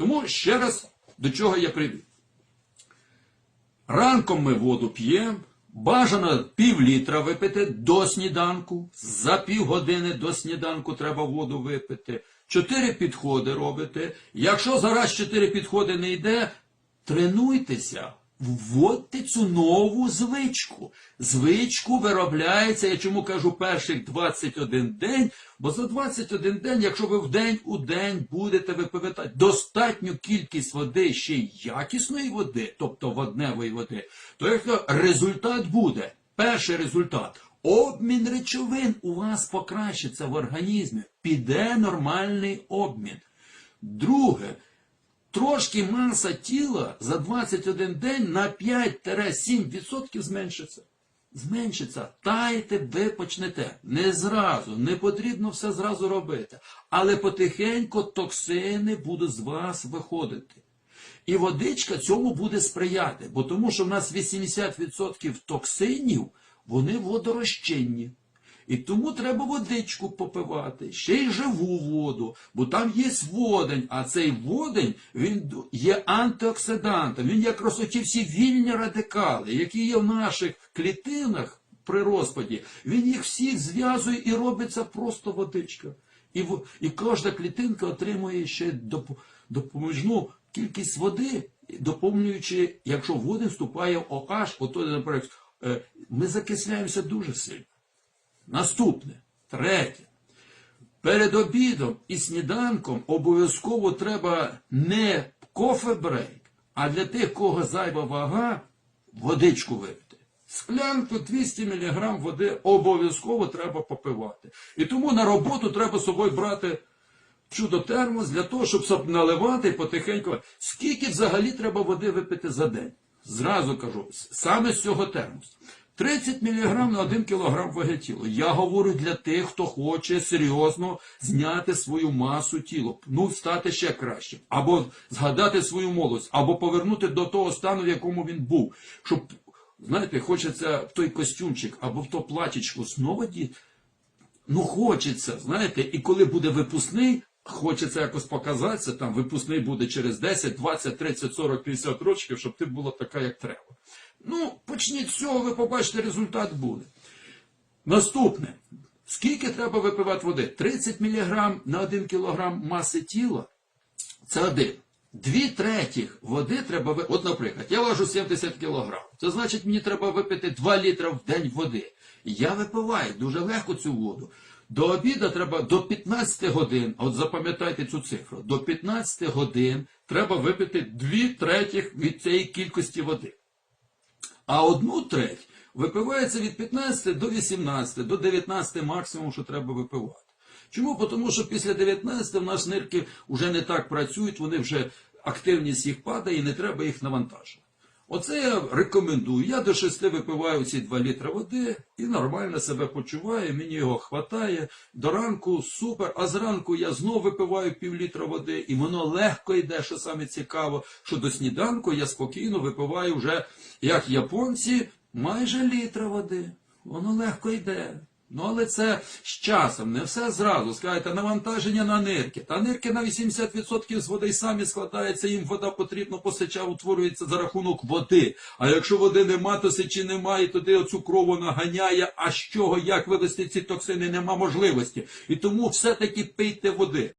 Тому ще раз до чого я привів. Ранком ми воду п'ємо. Бажано пів літра випити до сніданку. За півгодини до сніданку треба воду випити. Чотири підходи робите. Якщо зараз чотири підходи не йде, тренуйтеся. Вводьте цю нову звичку. Звичку виробляється, я чому кажу перших 21 день, бо за 21 день, якщо ви в день у день будете випивати достатню кількість води, ще й якісної води, тобто водневої води, то як результат буде, перший результат. Обмін речовин у вас покращиться в організмі, піде нормальний обмін. Друге, трошки маса тіла за 21 день на 5-7% зменшиться. Зменшиться. Таєте, ви почнете. Не зразу, не потрібно все зразу робити. Але потихеньку токсини будуть з вас виходити. І водичка цьому буде сприяти, бо тому що в нас 80% токсинів, вони водорозчинні. І тому треба водичку попивати, ще й живу воду, бо там є водень, а цей водень він є антиоксидантом, він якраз оті всі вільні радикали, які є в наших клітинах при розпаді, він їх всіх зв'язує і робиться просто водичка. І, і кожна клітинка отримує ще доп- допоміжну кількість води, доповнюючи, якщо в воду вступає в OH, ото, наприклад, е, ми закисляємося дуже сильно. Наступне, третє. Перед обідом і сніданком обов'язково треба не кофе-брейк, а для тих, кого зайва вага, водичку випити. Склянку 200 мг води обов'язково треба попивати. І тому на роботу треба з собою брати чудо-термос для того, щоб наливати потихеньку. Скільки взагалі треба води випити за день? Зразу кажу, саме з цього термосу. 30 мг на 1 кг ваги тіла. Я говорю для тих, хто хоче серйозно зняти свою масу тіла, ну стати ще кращим, або згадати свою молодість, або повернути до того стану, в якому він був. Щоб, знаєте, хочеться в той костюмчик або в то платічко знову діти. Ну, хочеться, знаєте, і коли буде випускний, хочеться якось показатися, там випускний буде через 10, 20, 30, 40, 50 років, щоб ти була така, як треба. Ну, почніть з цього, ви побачите, результат буде. Наступне. Скільки треба випивати води? 30 мг на 1 кг маси тіла це один. Дві третіх води треба ви... От, наприклад, я важу 70 кг. Це значить, мені треба випити 2 літра в день води. Я випиваю дуже легко цю воду. До обіду треба до 15 годин, от запам'ятайте цю цифру, до 15 годин треба випити 2 третіх від цієї кількості води. А одну треть випивається від 15 до 18, до 19 максимум, що треба випивати. Чому? Тому що після 19 в нас нирки вже не так працюють, вони вже активність їх падає і не треба їх навантажувати. Оце я рекомендую. Я до 6 випиваю ці 2 літри води і нормально себе почуваю, мені його хватає. До ранку супер, а зранку я знов випиваю пів літра води, і воно легко йде, що саме цікаво, що до сніданку я спокійно випиваю вже, як японці, майже літра води. Воно легко йде. Ну, але це з часом, не все зразу. Скажете, навантаження на нирки. Та нирки на 80% з води самі складаються, їм вода потрібна, посича утворюється за рахунок води. А якщо води нема, то сечі немає, туди оцю крову наганяє, а з чого, як вивести ці токсини, нема можливості. І тому все-таки пийте води.